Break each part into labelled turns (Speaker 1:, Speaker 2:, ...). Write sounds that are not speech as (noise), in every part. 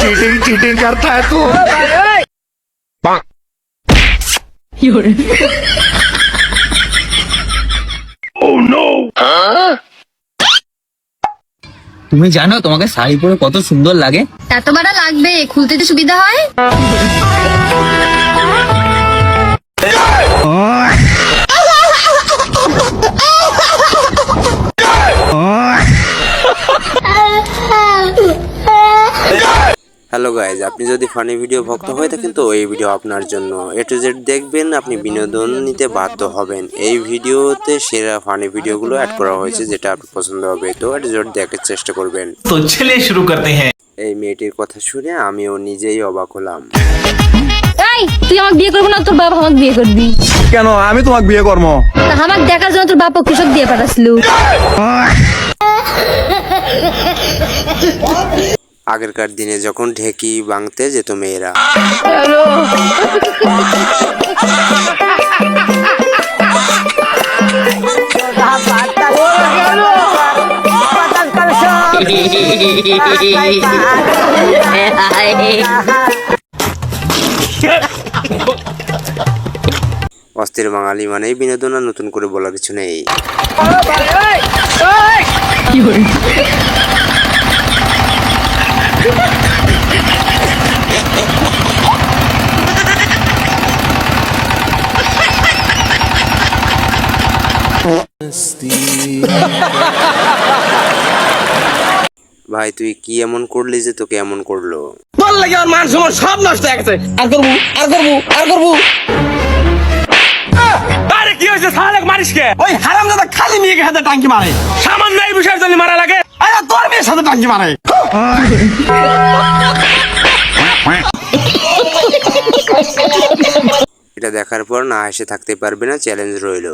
Speaker 1: Cheating cheating करता है तू
Speaker 2: তুমি জানো তোমাকে শাড়ি পরে কত সুন্দর লাগে
Speaker 3: এত বাড়া লাগবে খুলতে তো সুবিধা হয়
Speaker 4: হ্যালো গাইজ আপনি যদি ফানি ভিডিও ভক্ত হয়ে থাকেন তো এই ভিডিও আপনার জন্য এ টু জেড দেখবেন আপনি বিনোদন নিতে বাধ্য হবেন। এই ভিডিওতে সেরা ফানি ভিডিওগুলো অ্যাড করা হয়েছে যেটা আপনার পছন্দ হবে তো এ টু জেড দেখার চেষ্টা করবেন।
Speaker 1: তো চলে শুরু করতে হ্যাঁ।
Speaker 4: এই মেয়েটির কথা শুনে আমিও নিজেই অবাক হলাম।
Speaker 3: এই তুই আমাকে বিয়ে করবি না তোর বাবা আমাকে বিয়ে করবি।
Speaker 5: কেন? আমি তোমাকে বিয়ে করব।
Speaker 3: আমাকে দেখার জন্য তোর বাবা কৃষক দিয়ে পাঠাছিল। (laughs)
Speaker 4: আগেরকার দিনে যখন ঢেকি বাংতে যেত মেয়েরা। অস্থির বাঙালি মানেই বিনোদন আর নতুন করে বলার কিছু নেই। ভাই তুই কি এমন করলি যে তোকে এমন করল?
Speaker 6: তোর লাগে আমার মান সম্মান সব নষ্ট হয়ে গেছে। আর করব আর করব আর করব।
Speaker 1: আরে কি হয়েছে? মারিস কে?
Speaker 6: ওই হারাম দাদা খালি মেয়েকে হাতে টাঙ্কি মারে।
Speaker 1: সামান্য এই বিষয়ের জন্য মারা লাগে।
Speaker 6: আরে তোর মেয়ের সাথে টাঙ্কি মারে।
Speaker 4: এটা দেখার পর না এসে থাকতে পারবে না চ্যালেঞ্জ রইল।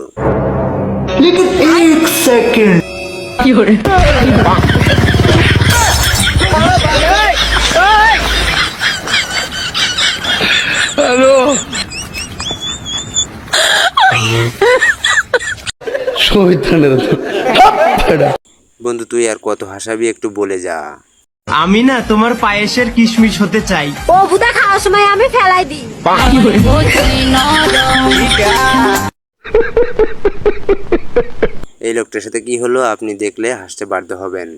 Speaker 4: বন্ধু তুই আর কত হাসাবি একটু বলে যা
Speaker 7: আমি না তোমার পায়েসের কিশমিশ হতে চাই।
Speaker 3: ও বুদা খাওয়ার সময় আমি ফেলাই দিই। (laughs)
Speaker 4: এই লোকটার সাথে কি হলো আপনি দেখলে হাসতে বাধ্য হবেন।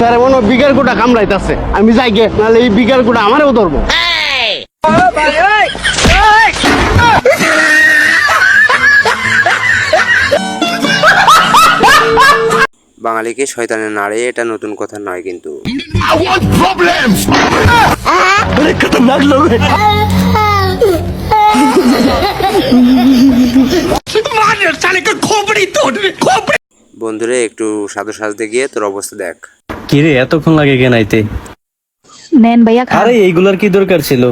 Speaker 6: তারে মনে বিঘার গোটা কামড়াইতেছে। আমি যাই গে নাহলে এই বিঘার গোটা আমারও ধরবো।
Speaker 4: বাঙালিকে শয়তানের নাড়ে এটা নতুন কথা নয় কিন্তু। বন্ধুরে একটু সাধু সাজতে গিয়ে তোর অবস্থা দেখ।
Speaker 8: কিরে এতক্ষণ লাগে কেনাইতে
Speaker 3: নেন ভাইয়া
Speaker 8: আরে এইগুলার কি দরকার ছিল?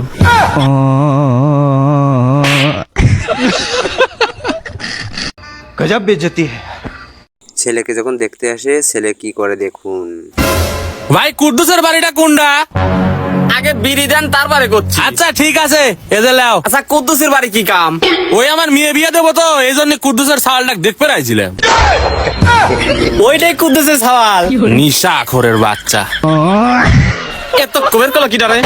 Speaker 1: গজব বেজতি
Speaker 4: ছেলেকে যখন দেখতে আসে ছেলে কি করে দেখুন?
Speaker 9: ভাই কুদ্দুসের বাড়িটা কোনটা? আগে বিড়ি দেন তারপরে করছি। আচ্ছা ঠিক আছে। এদের লাও। আচ্ছা কুদ্দুসের বাড়ি কি কাম? ওই আমার মেয়ে বিয়ে দেবো তো এই জন্য কুদ্দুসের সওয়ালটা দেখতে রাইছিলাম ওইটাই কুদ্দুসের সওয়াল। নিশা খোরের বাচ্চা। এত কবের কলো কি রে?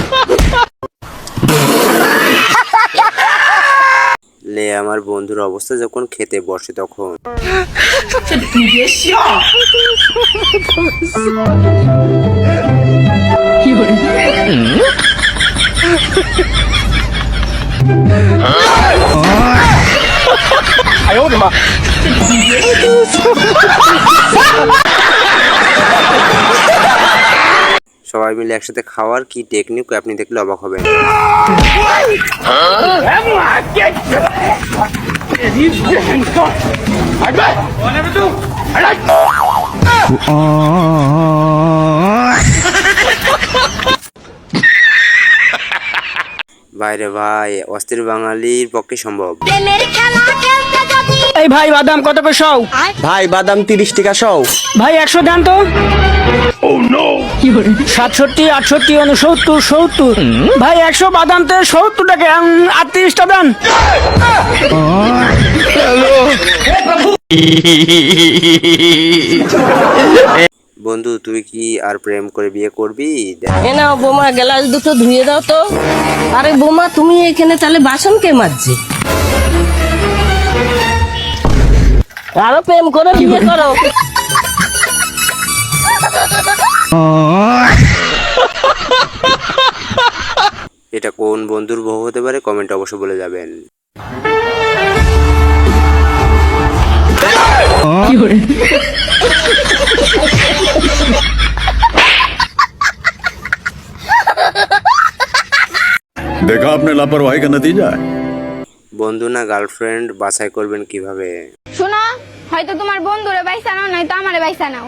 Speaker 4: লে আমার বন্ধুর অবস্থা যখন খেতে বসে তখন। সবাই মিলে একসাথে খাওয়ার কি টেকনিক আপনি দেখলে অবাক হবেন। বাইরে ভাই অস্থির বাঙালির পক্ষে সম্ভব।
Speaker 6: এই ভাই বাদাম কত করে সও
Speaker 8: ভাই বাদাম তিরিশ টাকা সও
Speaker 6: ভাই একশো দেন তো। সাতষট্টি আটষট্টি উনসত্তর সত্তর। ভাই একশো বাদাম তে সত্তর টাকা আটত্রিশটা দেন। (laughs) (laughs)
Speaker 4: বন্ধু তুই কি আর প্রেম করে বিয়ে করবি?
Speaker 10: এ নাও বোমা গ্লাস দুটো ধুয়ে দাও তো। আরে বোমা তুমি এখানে তাহলে বাসন কে মাজছে? আরও প্রেম করে বিয়ে করো।
Speaker 4: এটা কোন বন্ধুর বউ হতে পারে? কমেন্ট অবশ্যই বলে যাবেন।
Speaker 11: देखा आपने लापरवाही का नतीजा है
Speaker 4: বন্ধু না গার্লফ্রেন্ড বাছাই করবেন কিভাবে
Speaker 12: শোনো হয়তো তোমার বন্ধুরে বাইসা নাও নয়তো আমারে বাইসা নাও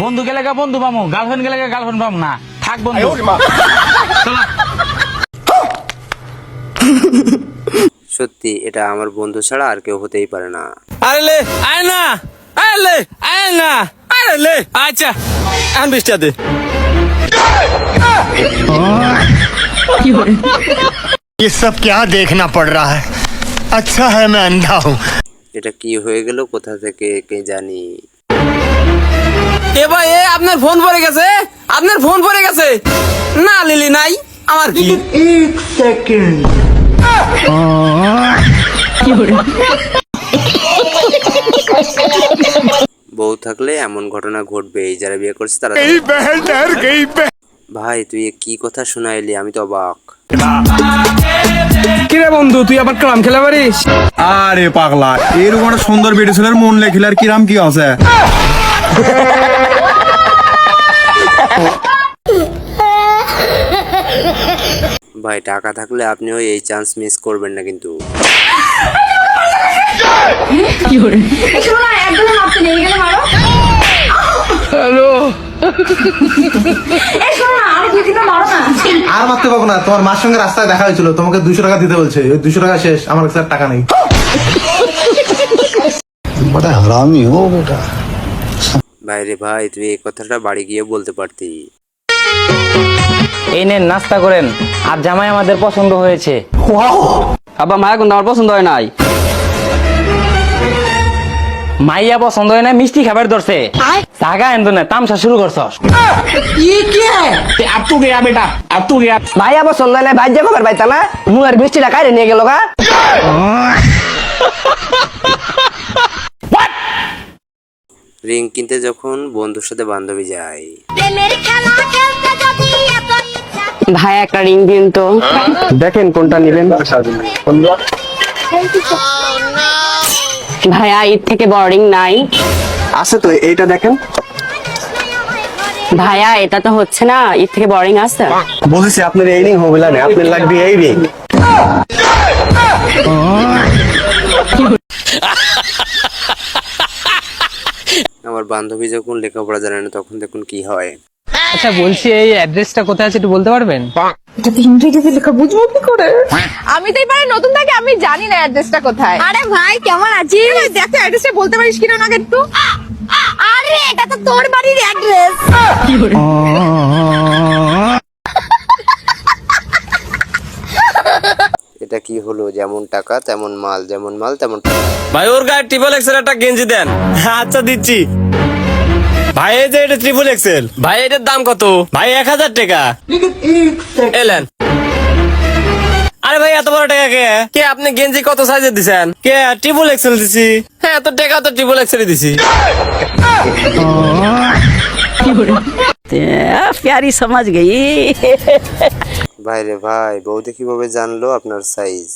Speaker 9: বন্ধু গেলে গা বন্ধু পামো গার্লফ্রেন্ড গেলে গার্লফ্রেন্ড পাম না থাক বন্ধু
Speaker 4: সত্যি এটা আমার বন্ধু ছাড়া আর কেউ হতেই পারে না
Speaker 9: আরে লে আয় না আরে লে আয় না আরে লে আচ্ছা এখন বৃষ্টি দে
Speaker 13: ये सब क्या देखना पड़ रहा है अच्छा है मैं अंधा हूँ
Speaker 4: এটা কি হয়ে গেল কোথা থেকে কে জানি
Speaker 9: এ ভাই এ আপনার ফোন পড়ে গেছে আপনার ফোন পড়ে গেছে না লিলি নাই আমার কি
Speaker 4: বউ থাকলে এমন ঘটনা ঘটবে এই যারা বিয়ে করছে তারা ভাই তুই কি কথা শোনাইলি? আমি তো অবাক।
Speaker 14: কিরে বন্ধু তুই আবার কালাম খেলা পারিস
Speaker 11: আরে পাগলা এরকম একটা সুন্দর বেটি ছেলের মন লেখিলার কিরাম কি আছে?
Speaker 4: ভাই টাকা থাকলে আপনিও এই চান্স মিস করবেন না কিন্তু।
Speaker 12: আরে দুই তিনটা মারো না।
Speaker 5: আর মারতে পাবো না তোমার মার সঙ্গে রাস্তায় দেখা হয়েছিল তোমাকে দুশো টাকা দিতে বলছে ওই দুশো টাকা শেষ আমার কাছে আর টাকা নেই।
Speaker 4: ভাই রে ভাই তুই এই কথাটা বাড়ি গিয়ে বলতে পারতি।
Speaker 6: এই নেন নাস্তা করেন। আর জামাই আমাদের পছন্দ হয়েছে।
Speaker 15: আব্বা মায়া কিন্তু আমার পছন্দ হয় নাই।
Speaker 6: মাইয়া পছন্দ হয় না মিষ্টি খাবার ধরছে। জাগা এন্দ না তামসা শুরু করছস
Speaker 13: ভাইয়া পছন্দ হলে ভাই যে খবর পাইতা না? মুয়ের মিষ্টিটা কাইরে নিয়ে গেল গা।
Speaker 4: রিং কিনতে যখন বন্ধুর সাথে বান্ধবী যায়।
Speaker 12: প্রেমের খেলা খেলতে যদি এত
Speaker 10: ভাই একটা রিং দিন তো।
Speaker 13: দেখেন কোনটা নিলেন।
Speaker 10: ভাইয়া ঈদ থেকে বোর্ডিং নাই।
Speaker 13: আছে তো এইটা দেখেন।
Speaker 10: ভাইয়া এটা তো হচ্ছে না ঈদ থেকে বোর্ডিং আছে।
Speaker 13: বলছি আপনার এই রিং হবে না আপনার লাগবে এই রিং
Speaker 4: আমার বান্ধবী যখন লেখাপড়া জানে না তখন দেখুন কি হয়।
Speaker 15: আচ্ছা বলছি এই অ্যাড্রেসটা কোথায় আছে একটু বলতে পারবেন?
Speaker 10: আমি তো এবারে নতুন থাকি আমি জানি না অ্যাড্রেসটা কোথায়।
Speaker 12: আরে ভাই কেমন আছিস? দেখো অ্যাড্রেসটা বলতে পারিস কিনা আমাকে একটু? আরে এটা তো তোর বাড়ির অ্যাড্রেস
Speaker 4: এটা কি হলো? যেমন টাকা তেমন মাল যেমন মাল তেমন টাকা।
Speaker 9: ভাই ওর গায়ে ট্রিপল এক্সেল একটা গেঞ্জি দেন। আচ্ছা দিচ্ছি। ভাই এই যে এটা ট্রিপল এক্সেল ভাই এটার দাম কত? ভাই এক হাজার টাকা। এলেন আরে ভাই এত বড় টাকা কে? কে আপনি গেঞ্জি কত সাইজের দিছেন? কে ট্রিপল এক্সেল দিছি। হ্যাঁ এত টাকা তো ট্রিপল এক্সেল দিছি।
Speaker 10: প্যারি সমাজ গই।
Speaker 4: ভাই রে ভাই বৌদি কীভাবে জানলো আপনার সাইজ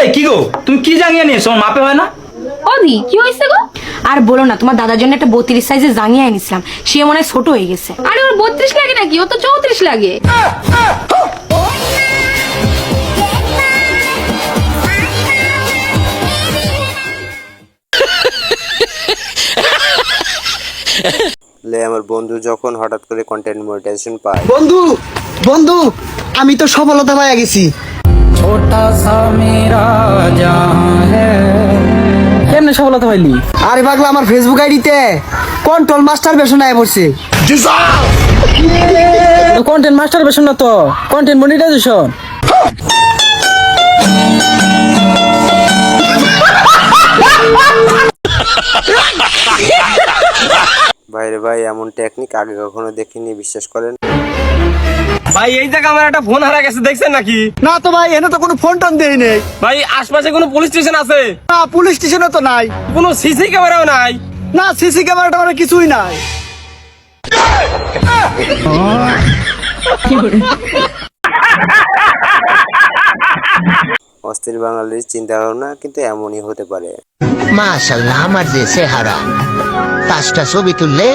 Speaker 15: এই কি গো? তুমি কি জানিয়ে নিয়েছো? মাপে হয় না?
Speaker 10: ওদি কি হয়েছে গো? আর বলো না তোমার দাদার জন্য একটা বত্রিশ সাইজের জাঙ্গিয়ে এনেছিলাম সে মনে হয় ছোট হয়ে গেছে।
Speaker 12: আরে ওর বত্রিশ লাগে নাকি? ও তো চৌত্রিশ লাগে।
Speaker 4: লে আমার বন্ধু যখন হঠাৎ করে কন্টেন্ট মনিটাইজেশন পায়।
Speaker 13: বন্ধু বন্ধু আমি তো সফলতা পাইয়া গেছি।
Speaker 15: কেমনে সফলতা পাইলি?
Speaker 13: আরে পাগলা আমার ফেসবুক আইডিতে কন্ট্রোল মাস্টার বেশন আয় পড়ছে।
Speaker 15: কন্টেন্ট মাস্টার বেশন না তো? কন্টেন্ট মনিটাইজেশন
Speaker 4: ভাইরে ভাই এমন টেকনিক আগে কখনো দেখিনি বিশ্বাস করেন?
Speaker 9: ভাই এই জায়গা আমার একটা ফোন হারা গেছে দেখছেন নাকি?
Speaker 16: না তো ভাই এনে তো কোনো ফোন টোন দেই নেই।
Speaker 9: ভাই আশপাশে কোনো পুলিশ স্টেশন আছে?
Speaker 16: না পুলিশ স্টেশনে তো নাই।
Speaker 9: কোনো সিসি ক্যামেরাও নাই?
Speaker 16: না সিসি ক্যামেরা ট্যামেরা কিছুই নাই।
Speaker 4: অস্থির বাঙালির চিন্তা ভাবনা কিন্তু এমনই হতে পারে।
Speaker 17: মাশাল্লাহ আমার যে চেহারা। পাঁচটা ছবি তুললে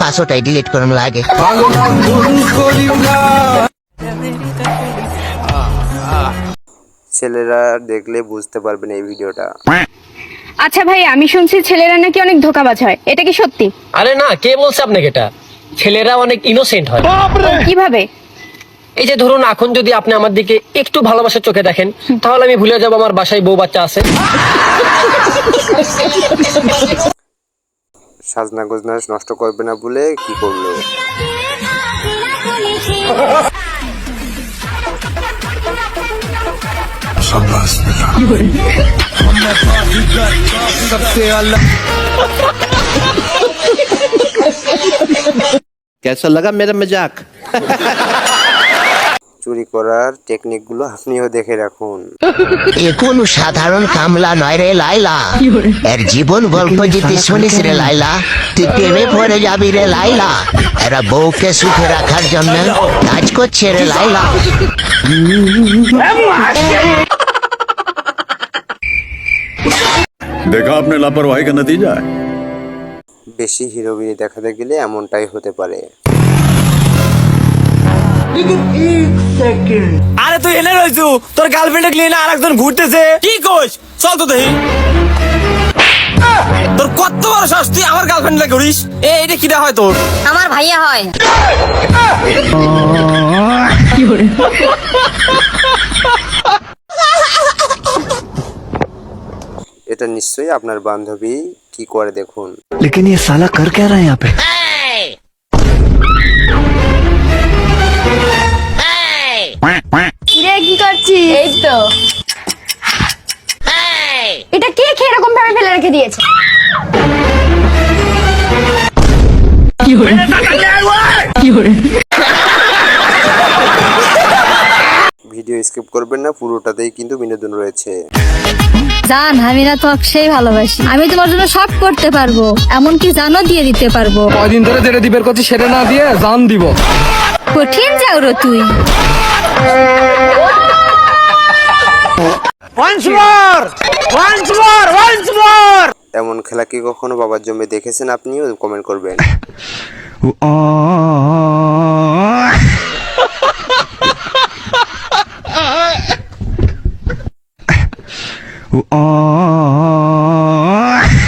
Speaker 17: পাঁচটাই ডিলিট করার লাগে
Speaker 4: ছেলেরা দেখলে বুঝতে পারবেন এই ভিডিওটা।
Speaker 18: আচ্ছা ভাই আমি শুনছি ছেলেরা নাকি অনেক ধোকাবাজ হয়। এটা কি সত্যি?
Speaker 9: আরে না কে বলছে আপনাকে এটা? ছেলেরা অনেক ইনোসেন্ট হয়।
Speaker 18: কীভাবে?
Speaker 9: এই যে ধরুন এখন যদি আপনি আমার দিকে একটু ভালোবাসার চোখে দেখেন তাহলে আমি ভুলে যাব আমার বাসায় বউ বাচ্চা আছে। (laughs)
Speaker 4: সাজনা গোজনা নষ্ট করবে না বলে কি করলো
Speaker 16: कैसा लगा मेरा मजाक (laughs)
Speaker 4: চুরি করার টেকনিকগুলো আপনিও দেখে রাখুন।
Speaker 17: এখন সাধারণ কামলা নয় রে লাইলা। এর জীবন গল্প যদি শুনিস রে লাইলা তুই প্রেমে পড়ে যাবি রে লাইলা। এরা বউকে সুখে রাখার জন্য কাজ করছে রে লাইলা।
Speaker 19: দেখা আপনার লাপরওয়াহি কা নতিজা
Speaker 4: বেশি হিরোবিনি দেখাতে গেলে এমনটাই হতে পারে।
Speaker 9: আরে তুই এনে রয়েছু তোর গার্লফ্রেন্ড নিয়ে না আরেকজন ঘুরতেছে কি কইস চল তো দেখি তোর কত বড় সাহস তুই আমার গার্লফ্রেন্ড লাগে ঘুরিস এ এটা কিটা হয় তোর
Speaker 3: আমার ভাইয়া হয়
Speaker 4: এটা নিশ্চয়ই আপনার বান্ধবী কি করে দেখুন
Speaker 16: लेकिन ये साला कर क्या रहा है यहाँ पे
Speaker 18: কি করছিস? এই তো। এটা কে খেয়ে এরকম ভাবে ফেলে রেখে দিয়েছে?
Speaker 4: ভিডিও স্কিপ করবেন না পুরোটাতেই কিন্তু বিনোদন রয়েছে।
Speaker 3: জান আমি না তো সেই ভালোবাসি। আমি তোমার জন্য সব করতে পারব এমনকি জানও দিয়ে দিতে পারব।
Speaker 9: কয়দিন ধরে যেটা দিবের করছি সেটা না দিয়ে জান দিব।
Speaker 3: কঠিন যাও রে তুই
Speaker 4: এমন খেলা কি কখনো বাবার জমে দেখেছেন আপনিও কমেন্ট করবেন ভাইরে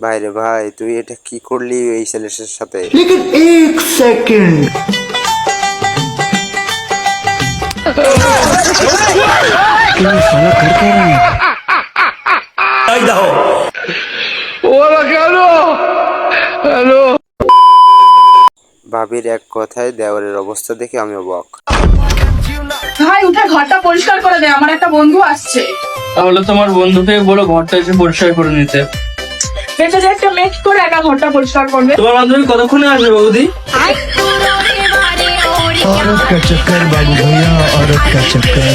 Speaker 4: ভাই রে ভাই তুই এটা কি করলি এই ছেলেটার সাথে? ভাবির এক কথায় দেওয়ারের অবস্থা দেখে আমি অবাক
Speaker 18: উঠে ঘরটা পরিষ্কার করে দে আমার একটা বন্ধু আসছে
Speaker 15: তাহলে তোমার বন্ধুকে বলো ঘরটা এসে পরিষ্কার করে নিতে
Speaker 18: এটা যে একটা মেক করে একা ঘরটা পরিষ্কার করবে
Speaker 15: তোমার বান্ধবী কতক্ষণে আসবে বৌদি
Speaker 16: औरत का चक्कर बाबू भैया औरत का चक्कर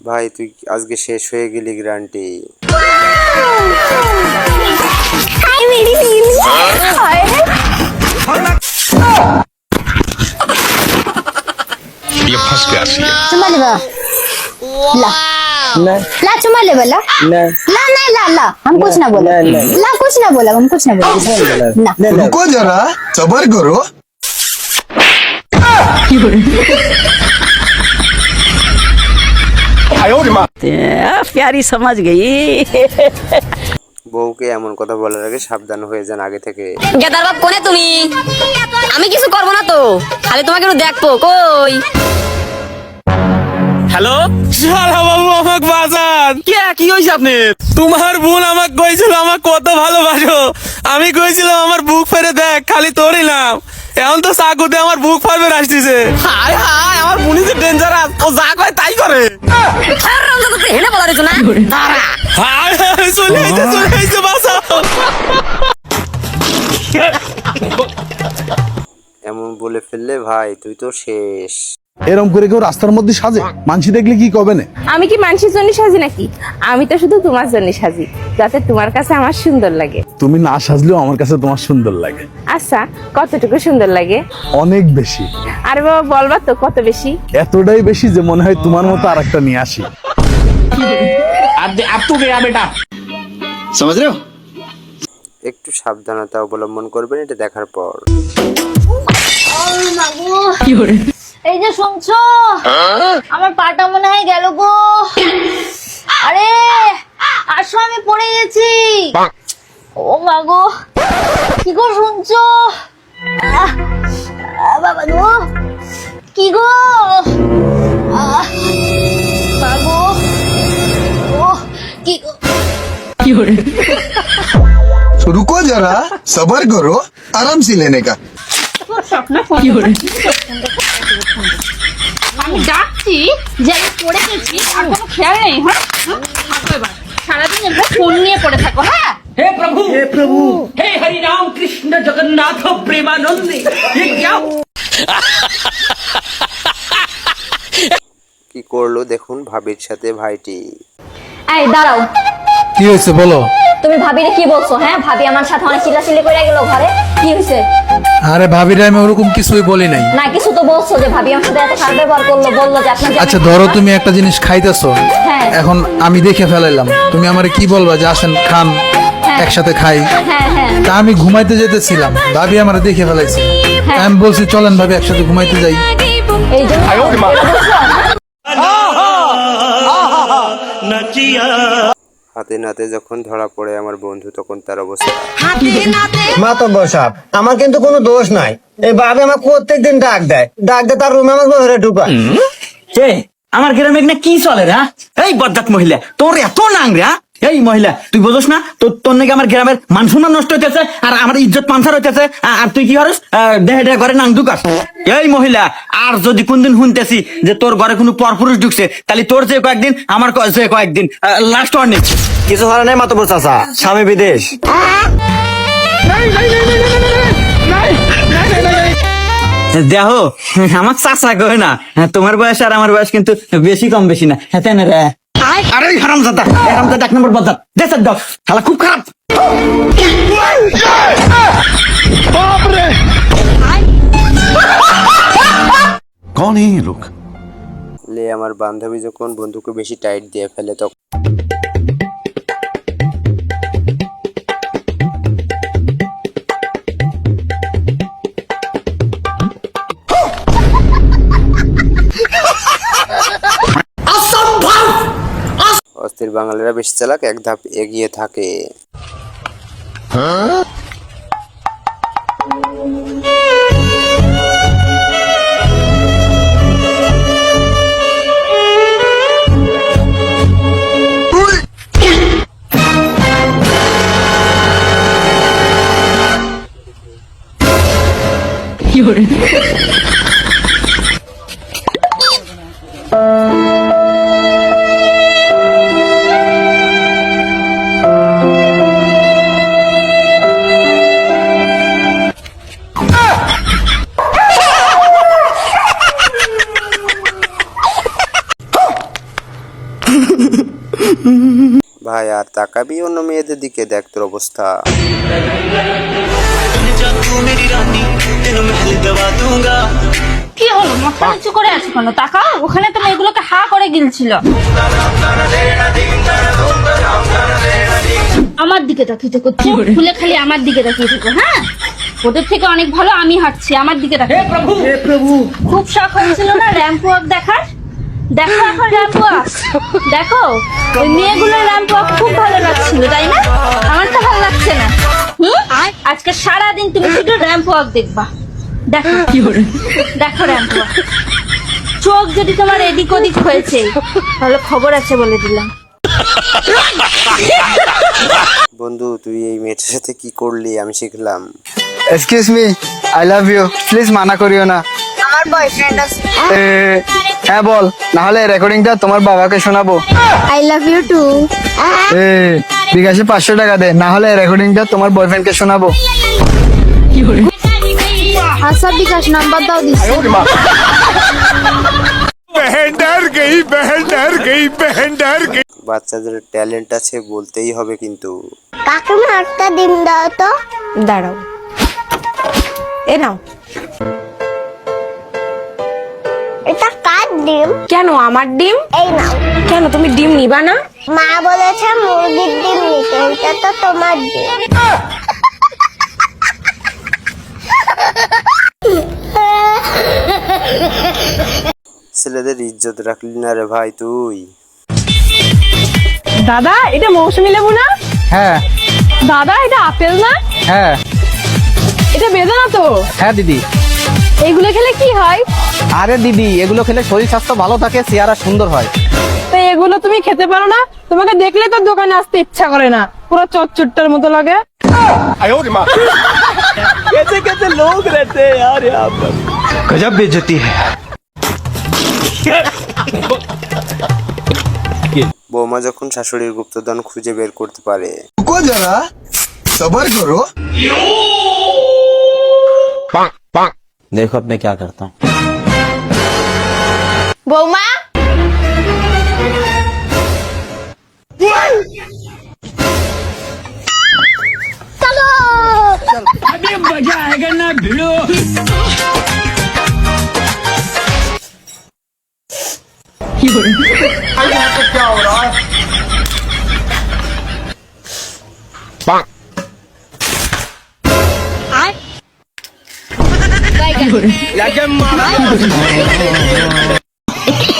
Speaker 4: ভাই তুই আজকে শেষ হয়ে গেলি গ্রান্টি
Speaker 18: ला ला चुमा ले बोला ला नहीं ला ला हम कुछ ना बोला ला कुछ ना बोला हम कुछ ना बोला ना
Speaker 19: रुको जरा सबर करो
Speaker 17: प्यारी समझ गई
Speaker 4: বউকে এমন কথা বলার আগে সাবধান হয়ে যান আগে থেকে
Speaker 3: গেদার বাপ কোনে তুমি আমি কিছু করবো না তো খালি তোমাকে একটু দেখবো কই
Speaker 9: হ্যালো? শালা বাবু আমাকে বাঁচান কে কি হয়েছে আপনি তোমার বোন আমাকে কইছিল আমাকে কত ভালোবাসো। আমি কইছিলাম আমার বুক ফেরে দেখ খালি তোরই নাম। এখন তো সাকুতে আমার বুক ফারবে আসতেছে। হায় হায় আমার বোনই যে ডেঞ্জারাস ও যা কয় তাই করে।
Speaker 20: হেলে বলা রেছো না
Speaker 9: হায় হায় চলে আইছে চলে আইছে বাঁচাও।
Speaker 4: এমন বলে ফেললে ভাই তুই তো শেষ।
Speaker 21: এরম করে কেউ রাস্তার মধ্যে সাজে? মানসি দেখলে কি কবে না?
Speaker 22: আমি কি মানুষের জন্য সাজি নাকি? আমি তো শুধু তোমার জন্য সাজি যাতে তোমার কাছে আমার সুন্দর লাগে।
Speaker 21: তুমি না সাজলেও আমার কাছে তোমার সুন্দর লাগে।
Speaker 22: আচ্ছা কতটুকু সুন্দর লাগে?
Speaker 21: অনেক বেশি।
Speaker 22: আরে বাবা বলবা তো কত বেশি?
Speaker 21: এতটাই বেশি যে মনে হয় তোমার মতো আর একটা নিয়ে আসি
Speaker 4: একটু সাবধানতা অবলম্বন করবেন এটা দেখার পর।
Speaker 22: এই যে শুনছো আমার পাটা মনে হয় গেল গো আরে আসো আমি পড়ে গেছি ও মা গো কি গো শুনছো আহ, আহ, বাবা গো কি গো আহ, মা গো ও কি গো
Speaker 19: रुको जरा सबर करो आराम से लेने का
Speaker 22: আমি ডাকছি যে আমি পড়ে গেছি আর কোনো খেয়াল নেই হ্যাঁ হুম? থাকো এবার সারাদিন এবার ফোন নিয়ে পড়ে থাকো হ্যাঁ
Speaker 23: हे प्रभु हे प्रभु हे हरि राम कृष्ण जगन्नाथ प्रेमानंद ये क्या
Speaker 4: কি করলো দেখুন ভাবির সাথে ভাইটি
Speaker 20: এই দাঁড়াও
Speaker 21: কি হয়েছে বলো
Speaker 20: তুমি ভাবিরে কি বলছো হ্যাঁ ভাবি আমার সাথে অনেক চিল্লাচিল্লি করে গেল ঘরে কি হয়েছে
Speaker 21: আরে ভাবিরে আমি ওরকম কিছুই বলি নাই।
Speaker 20: না কিছু তো বলছো যে ভাবি আমার সাথে এত খারাপ ব্যবহার করল বলল যে আপনার
Speaker 21: আচ্ছা ধরো তুমি একটা জিনিস খাইতেছো।
Speaker 20: হ্যাঁ।
Speaker 21: এখন আমি দেখে ফেলাইলাম। তুমি আমারে কি বলবা যে আসেন খান একসাথে খাই।
Speaker 20: হ্যাঁ হ্যাঁ।
Speaker 21: তা আমি ঘুমাইতে যেতেছিলাম। ভাবি আমারে দেখে ফেলাইছে।
Speaker 20: হ্যাঁ।
Speaker 21: আমি বলছি চলেন ভাবি একসাথে ঘুমাইতে যাই।
Speaker 20: এই জন্য
Speaker 4: হাতে নাতে যখন ধরা পড়ে আমার বন্ধু তখন তার অবস্থা।
Speaker 24: মাতব সাহেব আমার কিন্তু কোনো দোষ নাই। এই বাবে আমার প্রত্যেক দিন ডাক দেয়। ডাক দেয় তার রুমে আমার ঘরে ঢুকায়।
Speaker 23: আমার গ্রামে কি চলে রা হ্যাঁ? এই বদজাত মহিলা তোর এত নাং রে? এই মহিলা তুই বুঝোস না? তোর তোর নাকি আমার গ্রামের মান সম্মান নষ্ট হইতেছে আর আমার ইজ্জত পান্সার হইতেছে আর তুই কি হরস দেহে দেহে ঘরে নাং ঢুকাস। এই মহিলা আর যদি কোনদিন শুনতেছি যে তোর ঘরে কোনো পরপুরুষ ঢুকছে তাহলে তোর যে কয়েকদিন আমার যে কয়েকদিন লাস্ট ওয়ার্নিং
Speaker 24: কিছু হয় নাই মাতব্বর চাচা? স্বামী বিদেশ।
Speaker 23: দেহ আমার চাচা কয় না তোমার বয়স আর আমার বয়স কিন্তু বেশি কম বেশি না। হ্যাঁ রে? আরে হারাম জাদা হারাম জাদা এক নম্বর বদাত দেশের দাও শালা খুব খারাপ
Speaker 19: कौन है ये लोग
Speaker 4: লে আমার বান্ধবী যখন বন্ধুকে বেশি টাইট দিয়ে ফেলে তখন অস্থির বাঙালিরা বেশি চালাক এক ধাপ এগিয়ে থাকে। ভাই আর তাকাবি অন্য মেয়েদের দিকে দেখ তোর অবস্থা।
Speaker 22: কি হলো? মাথা নিচু করে আছো কেন? টাকা ওখানে তো মেয়েগুলোকে হা করে গিলছিল। আমার দিকে তাকিয়ে থেকো চোখ খুলে খালি আমার দিকে তাকিয়ে থেকো হ্যাঁ? ওদের থেকে অনেক ভালো আমি হাঁটছি আমার দিকে তাকিয়ে প্রভু! প্রভু! খুব শখ হয়েছিল না র্যাম্প ওয়াক দেখার? দেখো এখন র্যাম্প দেখো ওই মেয়েগুলোর র্যাম্প খুব ভালো লাগছিল তাই না? আমার তো ভালো লাগছে না। হুম? আজকে সারাদিন তুমি শুধু র্যাম্প ওয়াক দেখবা। দেখো। দেখো র্যাম্প
Speaker 25: চোখ যদি তোমার এদিক ওদিক হয়েছে তাহলে খবর আছে বলে দিলাম।
Speaker 4: বন্ধু তুই এই মেয়েটার সাথে কি করলি? আমি শিখলাম।
Speaker 13: Excuse me I love you please মানা করিও না।
Speaker 26: আমার বয়ফ্রেন্ড আছে।
Speaker 13: হ্যাঁ বল। না হলে রেকর্ডিংটা তোমার বাবাকে শোনাবো।
Speaker 26: আই লাভ ইউ টু
Speaker 13: বিকাশে পাঁচশো টাকা দে। না হলে রেকর্ডিংটা তোমার বয়ফ্রেন্ডকে শোনাবো।
Speaker 26: আচ্ছা বিকাশ নাম্বার দাও দিচ্ছি।
Speaker 4: বাচ্চাদের ট্যালেন্ট আছে বলতেই হবে কিন্তু।
Speaker 26: কাকিমা একটা ডিম দাও তো। দাঁড়াও। এ নাও। এটা কার ডিম? কেন আমার ডিম? এই নাও। কেন তুমি ডিম নিবা না? মা বলেছে মুরগির ডিম নিতে এটা তো তোমার ডিম।
Speaker 4: ছেলেদের ইজ্জত রাখলি না রে ভাই তুই।
Speaker 18: দাদা এটা মৌসুমি লেবু না?
Speaker 13: হ্যাঁ।
Speaker 18: দাদা এটা আপেল না?
Speaker 13: হ্যাঁ।
Speaker 18: এটা বেদানা তো?
Speaker 13: হ্যাঁ দিদি।
Speaker 18: এইগুলো খেলে কি হয়?
Speaker 13: আরে দিদি এগুলো খেলে শরীর স্বাস্থ্য ভালো থাকে চেহারা সুন্দর হয়
Speaker 18: তো এগুলো তুমি খেতে পারো না তোমাকে দেখলে তো দোকানে আসতে ইচ্ছা করে না পুরো চচ্চুট্টার মতো লাগে
Speaker 27: गजब बेइज्जती है
Speaker 4: বৌমা যখন শাশুড়ির গুপ্তধন খুঁজে বের করতে পারে
Speaker 13: रुको जरा सबर करो
Speaker 23: দেখো আপনি क्या करता हूँ
Speaker 26: বৌমা
Speaker 28: চলো अभी मजा आएगा ना भिड़ो क्या हो रहा है Like a Ha ha ha!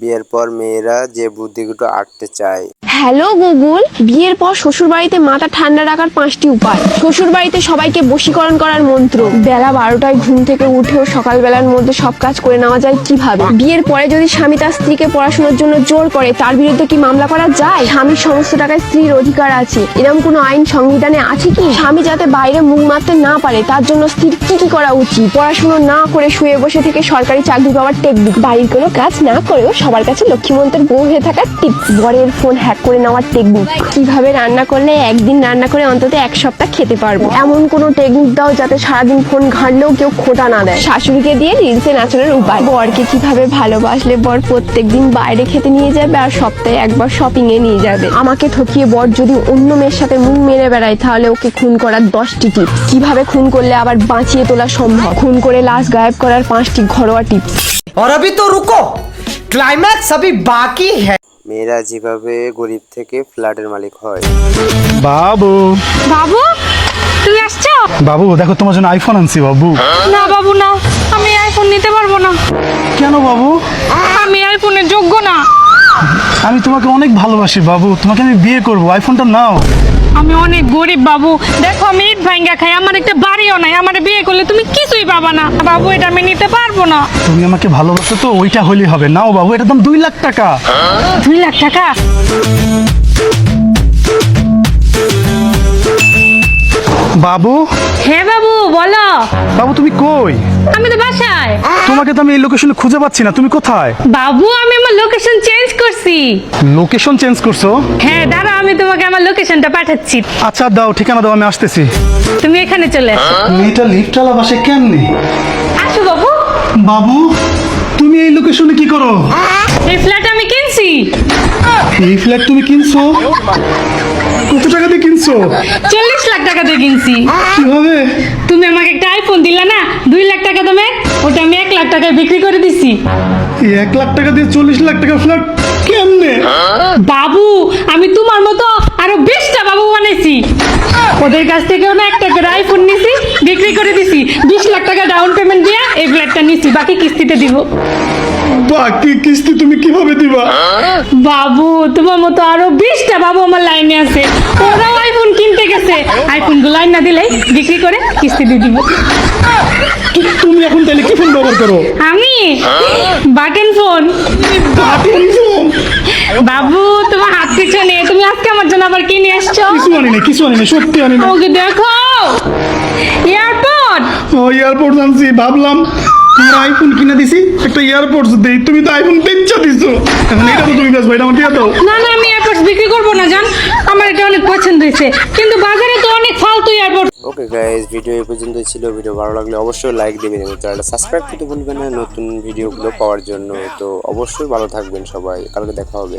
Speaker 4: বিয়ের পর মেয়েরা যে বুদ্ধিগুলো আটতে চায়।
Speaker 26: হ্যালো গুগল, বিয়ের পর শ্বশুর বাড়িতে মাথা ঠান্ডা রাখার পাঁচটি উপায়। শ্বশুর বাড়িতে সবাইকে বশীকরণ করার মন্ত্র। বেলা বারোটায় ঘুম থেকে উঠেও সকালবেলার মধ্যে সব কাজ করে নেওয়া যায় কীভাবে? বিয়ের পরে যদি স্বামী তার স্ত্রীকে পড়াশোনার জন্য জোর করে, তার বিরুদ্ধে কি মামলা করা যায়? স্বামীর সমস্ত টাকায় স্ত্রীর অধিকার আছে। এরকম কোনো আইন সংবিধানে আছে কি? স্বামী যাতে বাইরে মুখ মারতে না পারে, তার জন্য স্ত্রীর কি কি করা উচিত? পড়াশোনা না করে শুয়ে বসে থেকে সরকারি চাকরি পাওয়ার টেকনিক বাড়ির কোনো কাজ না করেও সবার কাছে লক্ষ্মীমন্তের বউ হয়ে থাকার টিপস বরের ফোন হ্যাক করে নেওয়ার টেকনিক কীভাবে রান্না করলে একদিন রান্না করে অন্তত এক সপ্তাহ খেতে পারব? এমন কোনো টেকনিক দাও যাতে সারাদিন ফোন ঘাটলেও কেউ খোটা না দেয়। শাশুড়িকে দিয়ে রিলসে নাচানোর উপায়। বরকে কীভাবে ভালোবাসলে বর প্রত্যেকদিন বাইরে খেতে নিয়ে যাবে আর সপ্তাহে একবার শপিং এ নিয়ে যাবে। আমাকে ঠকিয়ে বর যদি অন্য মেয়ের সাথে মুখ মেরে বেড়ায়, তাহলে ওকে খুন করার দশটি টিপস কীভাবে খুন করলে আবার বাঁচিয়ে তোলা সম্ভব? খুন করে লাশ গায়েব করার পাঁচটি ঘরোয়া টিপস
Speaker 27: और अभी तो रुको क्लाइमैक्स अभी बाकी है
Speaker 4: মেয়েরা যেভাবে গরিব থেকে ফ্ল্যাটের মালিক হয়
Speaker 29: বাবু
Speaker 25: বাবু তুমি আসছো
Speaker 29: বাবু দেখো তোমার জন্য আইফোন আনছি বাবু
Speaker 25: না বাবু না আমি আইফোন নিতে পারবো না
Speaker 29: কেন বাবু
Speaker 25: আমি আইফোনের যোগ্য না
Speaker 29: আমি তোমাকে অনেক ভালোবাসি বাবু তোমাকে আমি বিয়ে করবো আইফোনটা নাও
Speaker 25: আমি অনেক গরিব বাবু। দেখো আমি ইট ভাঙ্গা খাই আমার একটা বাড়িও নাই আমার বিয়ে করলে তুমি কিছুই পাবা না। বাবু এটা আমি নিতে পারব না।
Speaker 29: তুমি আমাকে ভালোবাসো তো ওইটা হলেই হবে। নাও বাবু এটা দাম দুই লাখ টাকা।
Speaker 25: দুই লাখ টাকা?
Speaker 29: বাবু?
Speaker 25: হ্যাঁ বাবু বলো।
Speaker 29: বাবু তুমি কই?
Speaker 25: আমি তো
Speaker 29: তোমাকে তো আমি এই লোকেশনে খুঁজে পাচ্ছি না। তুমি কোথায়?
Speaker 25: বাবু আমি আমার লোকেশন চেঞ্জ করছি।
Speaker 29: লোকেশন চেঞ্জ করছ?
Speaker 25: হ্যাঁ দাঁড়া আমি তোমাকে আমার লোকেশনটা পাঠাচ্ছি।
Speaker 29: আচ্ছা দাও ঠিকানা দাও আমি আসতেছি।
Speaker 25: তুমি এখানে চলে আসো।
Speaker 29: মেয়েটা লিফটওয়ালা বাসে কেমনি?
Speaker 25: আসো বাবু।
Speaker 29: বাবু তুমি এই লোকেশনে কি করো?
Speaker 25: এই ফ্ল্যাট আমি কিনছি।
Speaker 29: এই ফ্ল্যাট তুমি কিনছো? কত টাকা দিয়ে কিনছো?
Speaker 25: চল্লিশ লাখ টাকা দিয়ে কিনছি।
Speaker 29: কীভাবে?
Speaker 25: তুমি আমাকে একটা আইফোন দিলা না? দুই লাখ টাকা দামে ওটা আমি এক লাখ টাকায় বিক্রি করে দিছি।
Speaker 29: এই এক লাখ টাকা দিয়ে চল্লিশ লাখ টাকা ফ্ল্যাট কেমনে?
Speaker 25: বাবু আমি তোমার মতো আরও বিশটা বাবু বানাইছি। ওদের কাছ থেকে না একটা করে আইফোন নিছি বিক্রি করে দিছি। বিশ লাখ টাকা ডাউন পেমেন্ট দিয়ে এই ফ্ল্যাটটা নিছি বাকি কিস্তিতে দিব।
Speaker 29: বাকি কিস্তি তুমি কীভাবে দিবা?
Speaker 25: বাবু তোমার মতো আরও বিশটা বাবু আমার লাইনে আছে। ওরাও আইফোন কিনতে গেছে। আইফোনগুলো না দিলে বিক্রি করে কিস্তি দিয়ে দিব।
Speaker 29: তুমি এখন তাহলে কি ফোন ব্যবহার করো?
Speaker 25: আমি? বাটন ফোন
Speaker 29: বাটন ফোন
Speaker 25: বাবু তোমার হাত পিছনে। তুমি আজকে আমার জন্য আবার কি নিয়ে এসছো
Speaker 29: কিছু আনি না কিছু আনি না সত্যি আনি না
Speaker 25: ওকে দেখো। এয়ারপোর্ট।
Speaker 29: ও এয়ারপোর্ট আনছি ভাবলাম তোমার আইফোন কিনে দিছি একটা এয়ারপোর্ট দেই তুমি তো আইফোন বেচা দিছো। এখন এটা তো তুমি বেচবো এটা আমার দিয়ে দাও।
Speaker 25: না না আমি এয়ারপোর্ট বিক্রি করব না জান। আমার এটা অনেক পছন্দ হয়েছে। কিন্তু বাজারে তো অনেক ফালতু এয়ারপোর্ট
Speaker 4: ওকে গাইজ ভিডিও এই পর্যন্ত ছিল। ভিডিও ভালো লাগলে অবশ্যই লাইক দেবেন এবং চ্যানেলটা সাবস্ক্রাইব করতে ভুলবেন না নতুন ভিডিওগুলো পাওয়ার জন্য। তো অবশ্যই ভালো থাকবেন সবাই। কালকে দেখা হবে।